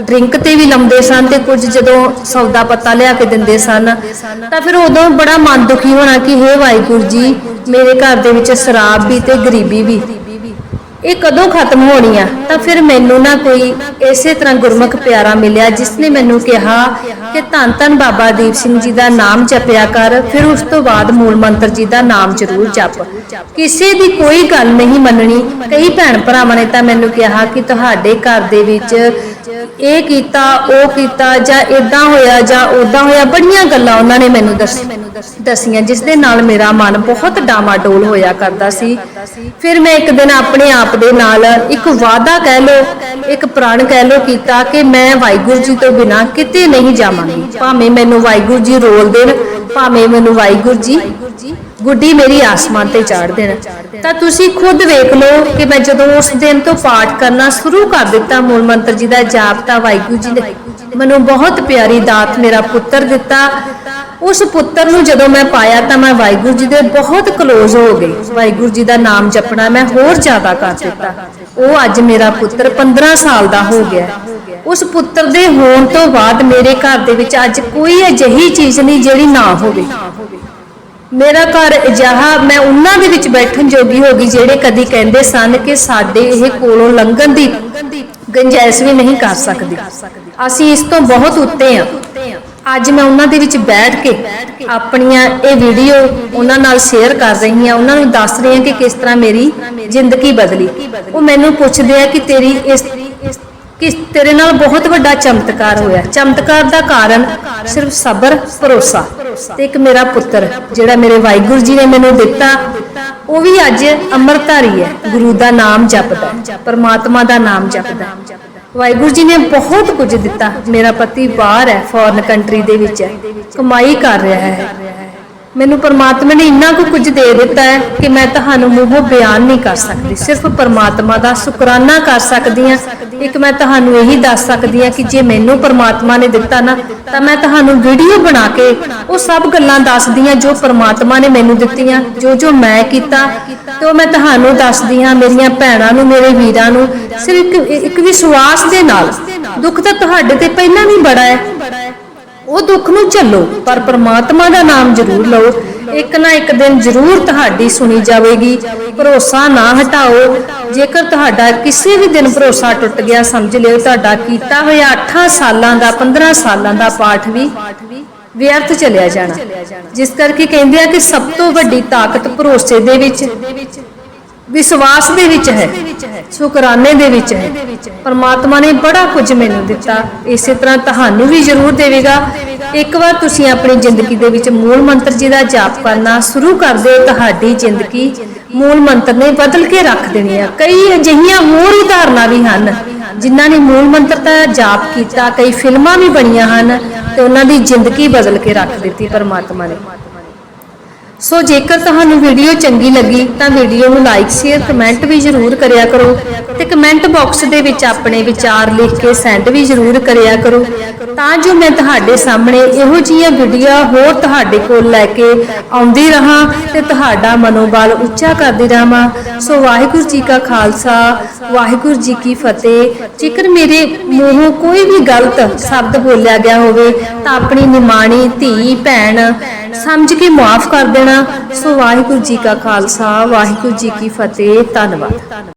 ਡਰਿੰਕ ਤੇ ਵੀ ਲਾਉਂਦੇ ਸਨ ਤੇ ਕੁਝ ਜਦੋਂ ਸੌਦਾ ਪੱਤਾ ਲਿਆ ਕੇ ਦਿੰਦੇ ਸਨ। ਤਾਂ ਫਿਰ ਉਦੋਂ ਬੜਾ ਮਨ ਦੁਖੀ ਹੋਣਾ ਕਿ ਹੇ ਵਾਹਿਗੁਰੂ ਜੀ, ਮੇਰੇ ਘਰ ਦੇ ਵਿੱਚ ਸ਼ਰਾਬ ਵੀ ਤੇ ਗਰੀਬੀ ਵੀ ਇਹ ਕਦੋਂ ਖਤਮ ਹੋਣੀ ਆ ਤਾਂ ਫਿਰ ਮੈਨੂੰ ਨਾ ਕੋਈ ਇਸੇ ਤਰ੍ਹਾਂ ਗੁਰਮੁਖ ਪਿਆਰਾ ਮਿਲਿਆ, ਜਿਸ ਨੇ ਮੈਨੂੰ ਕਿਹਾ ਕਿ ਧੰਨ ਧੰਨ ਬਾਬਾ ਦੀਪ ਸਿੰਘ ਜੀ ਦਾ ਨਾਮ ਜਪਿਆ ਕਰ, ਫਿਰ ਉਸ ਤੋਂ ਬਾਅਦ ਮੂਲ ਮੰਤਰ ਜੀ ਦਾ ਨਾਮ ਜ਼ਰੂਰ ਜਪ। ਕਿਸੇ ਦੀ ਕੋਈ ਗੱਲ ਨਹੀਂ ਮੰਨਣੀ। ਕਈ ਭੈਣ ਭਰਾਵਾਂ ਨੇ ਤਾਂ ਮੈਨੂੰ ਕਿਹਾ ਕਿ ਤੁਹਾਡੇ ਘਰ ਦੇ ਵਿੱਚ ਇਹ ਕੀਤਾ, ਉਹ ਕੀਤਾ, ਜਾਂ ਇਦਾਂ ਹੋਇਆ, ਜਾਂ ਉਦਾਂ ਹੋਇਆ, ਬੜੀਆਂ ਗੱਲਾਂ ਉਹਨਾਂ ਨੇ ਮੈਨੂੰ ਦੱਸ ਜਿਸ ਦੇ ਨਾਲ ਮੇਰਾ ਮਨ ਬਹੁਤ ਡਾਮਾਡੋਲ ਹੋਇਆ ਕਰਦਾ ਸੀ। ਫਿਰ ਮੈਂ ਇੱਕ ਦਿਨ ਆਪਣੇ ਆਪ ਦੇ ਨਾਲ ਇੱਕ ਵਾਅਦਾ ਕਹਿ ਲੋ ਇੱਕ ਪ੍ਰਣ ਕਹਿ ਲੋ ਕੀਤਾ ਕਿ ਮੈਂ ਵਾਹਿਗੁਰੂ ਜੀ ਤੋਂ ਬਿਨਾ ਕਿਤੇ ਨਹੀਂ ਜਾਵਾਂਗੀ। ਭਾਵੇਂ ਮੈਨੂੰ ਵਾਹਿਗੁਰੂ ਜੀ ਰੋਲ ਦੇਣ, ਭਾਵੇਂ ਮੈਨੂੰ ਵਾਹਿਗੁਰੂ ਜੀ ਗੁੱਡੀ ਮੇਰੀ ਆਸਮਾਨ ਤੇ ਚਾੜ ਦੇਣ। ਤਾਂ ਤੁਸੀਂ ਖੁਦ ਵੇਖ ਲਓ ਕਿ ਮੈਂ ਜਦੋਂ ਉਸ ਦਿਨ ਤੋਂ ਪਾਠ ਕਰਨਾ ਸ਼ੁਰੂ ਕਰ ਦਿੱਤਾ ਮੂਲ ਮੰਤਰ ਜੀ ਦਾ ਜਾਪ ਤਾਂ ਵਾਹਿਗੁਰੂ ਜੀ ਨੇ ਮੈਨੂੰ ਬਹੁਤ ਪਿਆਰੀ ਦਾਤ ਮੇਰਾ ਪੁੱਤਰ ਦਿੱਤਾ। ਉਸ ਪੁੱਤਰ ਨੂੰ ਜਦੋਂ ਮੈਂ ਪਾਇਆ ਤਾਂ ਮੈਂ ਵਾਹਿਗੁਰੂ ਜੀ ਦੇ ਬਹੁਤ ਕਲੋਜ਼ ਹੋ ਗਈ। ਵਾਹਿਗੁਰੂ ਜੀ ਦਾ ਨਾਮ ਜਪਣਾ ਮੈਂ ਹੋਰ ਜ਼ਿਆਦਾ ਕਰ ਦਿੱਤਾ। ਉਹ ਅੱਜ ਮੇਰਾ ਪੁੱਤਰ 15 ਸਾਲ ਦਾ ਹੋ ਗਿਆ। ਉਸ ਪੁੱਤਰ ਦੇ ਹੋਣ ਤੋਂ ਬਾਅਦ ਮੇਰੇ ਘਰ ਦੇ ਵਿੱਚ ਅੱਜ ਕੋਈ ਅਜਿਹੀ ਚੀਜ਼ ਨਹੀਂ ਜਿਹੜੀ ਨਾ ਹੋਵੇ। ਮੇਰਾ ਘਰ ਅਜਿਹਾ, ਮੈਂ ਉਹਨਾਂ ਦੇ ਵਿੱਚ ਬੈਠਣ ਜੋਗੀ ਹੋ ਗਈ ਜਿਹੜੇ ਕਦੀ ਕਹਿੰਦੇ ਸਨ ਕਿ ਸਾਡੇ ਇਹ ਕੋਲੋਂ ਲੰਘਣ ਦੀ ਗੰਜਾਇਸ਼ ਵੀ ਨਹੀਂ ਕਰ ਸਕਦੇ। ਅਸੀਂ ਇਸ ਤੋਂ ਬਹੁਤ ਉੱਤੇ ਆ ਅੱਜ ਮੈਂ ਉਹਨਾਂ ਦੇ ਵਿੱਚ ਬੈਠ ਕੇ ਆਪਣੀਆਂ ਇਹ ਵੀਡੀਓ ਉਹਨਾਂ ਨਾਲ ਸ਼ੇਅਰ ਕਰ ਰਹੀ ਹਾਂ। ਉਹਨਾਂ ਨੂੰ ਦੱਸ ਰਹੀ ਹਾਂ ਕਿ ਕਿਸ ਤਰ੍ਹਾਂ ਮੇਰੀ ਜ਼ਿੰਦਗੀ ਬਦਲੀ। ਉਹ ਮੈਨੂੰ ਪੁੱਛਦੇ ਆ ਕਿ ਤੇਰੀ ਇਸ ਕਿ ਤੇਰੇ ਨਾਲ ਬਹੁਤ ਵੱਡਾ ਚਮਤਕਾਰ ਹੋਇਆ। ਚਮਤਕਾਰ ਦਾ ਕਾਰਨ ਸਿਰਫ ਸਬਰ ਭਰੋਸਾ ਤੇ ਇੱਕ ਮੇਰਾ ਪੁੱਤਰ ਜਿਹੜਾ ਮੇਰੇ ਵਾਹਿਗੁਰੂ ਜੀ ਨੇ ਮੈਨੂੰ ਦਿੱਤਾ। ਉਹ ਵੀ ਅੱਜ ਅੰਮ੍ਰਿਤਧਾਰੀ ਹੈ। ਗੁਰੂ ਦਾ ਨਾਮ ਜਪਦਾ ਹੈ, ਪਰਮਾਤਮਾ ਦਾ ਨਾਮ ਜਪਦਾ ਹੈ। ਵਾਹਿਗੁਰੂ ਜੀ ਨੇ ਬਹੁਤ ਕੁਝ ਦਿੱਤਾ। ਮੇਰਾ ਪਤੀ ਬਾਹਰ ਹੈ ਫੋਰਨ ਕੰਟਰੀ ਦੇ ਵਿੱਚ ਹੈ। ਕਮਾਈ ਕਰ ਰਿਹਾ ਹੈ। ਮੈਨੂੰ ਪਰਮਾਤਮਾ ਨੇ ਇੰਨਾ ਕੁ ਕੁਝ ਦੇ ਦਿੱਤਾ ਹੈ ਕਿ ਮੈਂ ਤੁਹਾਨੂੰ ਮੂੰਹੋਂ ਬਿਆਨ ਨਹੀਂ ਕਰ ਸਕਦੀ। ਸਿਰਫ ਪਰਮਾਤਮਾ ਦਾ ਸ਼ੁਕਰਾਨਾ ਕਰ ਸਕਦੀ ਹਾਂ। ਇੱਕ ਮੈਂ ਤੁਹਾਨੂੰ ਇਹੀ ਦੱਸ ਸਕਦੀ ਹਾਂ ਕਿ ਜੇ ਮੈਨੂੰ ਪਰਮਾਤਮਾ ਨੇ ਦਿੱਤਾ ਨਾ, ਤਾਂ ਮੈਂ ਤੁਹਾਨੂੰ ਵੀਡੀਓ ਬਣਾ ਕੇ ਉਹ ਸਭ ਗੱਲਾਂ ਦੱਸਦੀ ਹਾਂ ਜੋ ਪਰਮਾਤਮਾ ਨੇ ਮੈਨੂੰ ਦਿੱਤੀਆਂ, ਜੋ ਜੋ ਮੈਂ ਕੀਤਾ ਤੇ ਉਹ ਮੈਂ ਤੁਹਾਨੂੰ ਦੱਸਦੀ ਹਾਂ ਮੇਰੀਆਂ ਭੈਣਾਂ ਨੂੰ, ਮੇਰੇ ਵੀਰਾਂ ਨੂੰ। ਸਿਰਫ ਇੱਕ ਵਿਸ਼ਵਾਸ ਦੇ ਨਾਲ। ਦੁੱਖ ਤਾਂ ਤੁਹਾਡੇ ਤੇ ਪਹਿਲਾਂ ਵੀ ਬੜਾ ਹੈ। ਉਹ ਦੁੱਖ ਨੂੰ ਝੱਲੋ, ਪਰ ਪ੍ਰਮਾਤਮਾ ਦਾ ਨਾਮ ਜ਼ਰੂਰ ਲਓ। ਇੱਕ ਨਾ ਇੱਕ ਦਿਨ ਜ਼ਰੂਰ ਤੁਹਾਡੀ ਸੁਣੀ ਜਾਵੇਗੀ। ਭਰੋਸਾ ਨਾ ਹਟਾਓ। ਜੇਕਰ ਤੁਹਾਡਾ ਕਿਸੇ ਵੀ ਦਿਨ ਭਰੋਸਾ ਟੁੱਟ ਗਿਆ, ਸਮਝ ਲਿਓ ਤੁਹਾਡਾ ਕੀਤਾ ਹੋਇਆ 8 ਸਾਲਾਂ ਦਾ 15 ਸਾਲਾਂ ਦਾ ਪਾਠ ਵੀ ਵਿਅਰਥ ਚਲਿਆ ਜਾਣਾ। ਜਿਸ ਕਰਕੇ ਕਹਿੰਦੇ ਆ ਕਿ ਸਭ ਤੋਂ ਵੱਡੀ ਤਾਕਤ ਭਰੋਸੇ ਦੇ ਵਿੱਚ ਵਿਸ਼ਵਾਸ ਦੇ ਵਿੱਚ ਹੈ ਸ਼ੁਕਰਾਨੇ ਦੇ ਵਿੱਚ ਹੈ। ਪਰਮਾਤਮਾ ਨੇ ਬੜਾ ਕੁਝ ਮੈਨੂੰ ਦਿੱਤਾ। ਇਸੇ ਤਰ੍ਹਾਂ ਤੁਹਾਨੂੰ ਵੀ ਜ਼ਰੂਰ ਦੇਵੇਗਾ। ਇੱਕ ਵਾਰ ਤੁਸੀਂ ਆਪਣੀ ਜ਼ਿੰਦਗੀ ਦੇ ਵਿੱਚ ਮੂਲ ਮੰਤਰ ਜੀ ਦਾ ਜਾਪ ਕਰਨਾ ਸ਼ੁਰੂ ਕਰ ਦਿਓ। ਤੁਹਾਡੀ ਜ਼ਿੰਦਗੀ ਮੂਲ ਮੰਤਰ ਨੇ ਬਦਲ ਕੇ ਰੱਖ ਦੇਣੀ ਆ। ਕਈ ਅਜਿਹੀਆਂ ਹੋਰ ਉਦਾਹਰਨਾਂ ਵੀ ਹਨ ਜਿਨ੍ਹਾਂ ਨੇ ਮੂਲ ਮੰਤਰ ਦਾ ਜਾਪ ਕੀਤਾ। ਕਈ ਫਿਲਮਾਂ ਵੀ ਬਣੀਆਂ ਹਨ ਤੇ ਉਹਨਾਂ ਦੀ ਜ਼ਿੰਦਗੀ ਬਦਲ ਕੇ ਰੱਖ ਦਿੱਤੀ ਪਰਮਾਤਮਾ ਨੇ। ਸੋ ਜੇਕਰ ਤੁਹਾਨੂੰ ਵੀਡੀਓ ਚੰਗੀ ਲੱਗੀ ਤਾਂ ਵੀਡੀਓ ਨੂੰ ਲਾਈਕ ਸ਼ੇਅਰ ਕਮੈਂਟ ਵੀ ਜ਼ਰੂਰ ਕਰਿਆ ਕਰੋ ਤੇ ਕਮੈਂਟ ਬਾਕਸ ਦੇ ਵਿੱਚ ਆਪਣੇ ਵਿਚਾਰ ਲਿਖ ਕੇ ਸੈਂਡ ਵੀ ਜ਼ਰੂਰ ਕਰਿਆ ਕਰੋ। ਕਰੋ। ਤਾਂ ਜੋ ਮੈਂ ਤੁਹਾਡੇ ਸਾਹਮਣੇ ਇਹੋ ਜਿਹੀਆਂ ਵੀਡੀਓ ਹੋਰ ਤੁਹਾਡੇ ਕੋਲ ਲੈ ਕੇ ਆਉਂਦੀ ਰਹਾ ਤੇ ਤੁਹਾਡਾ ਮਨੋਬਲ ਉੱਚਾ ਕਰਦੀ ਰਹਾਂ। ਸੋ ਵਾਹਿਗੁਰੂ ਜੀ ਕਾ ਖਾਲਸਾ, ਵਾਹਿਗੁਰੂ ਜੀ ਕੀ ਫਤਿਹ। ਜੇਕਰ ਮੇਰੇ ਮੂੰਹੋਂ ਕੋਈ ਵੀ ਗਲਤ ਸ਼ਬਦ ਬੋਲਿਆ ਗਿਆ ਹੋਵੇ, ਤਾਂ ਆਪਣੀ ਨਿਮਾਣੀ ਧੀ, ਭੈਣ ਸਮਝ ਕੇ ਮਾਫ ਕਰ ਦੇਣਾ। ਸੋ ਵਾਹਿਗੁਰੂ ਜੀ ਕਾ ਖਾਲਸਾ, ਵਾਹਿਗੁਰੂ ਜੀ ਕੀ ਫਤਿਹ। ਧੰਨਵਾਦ।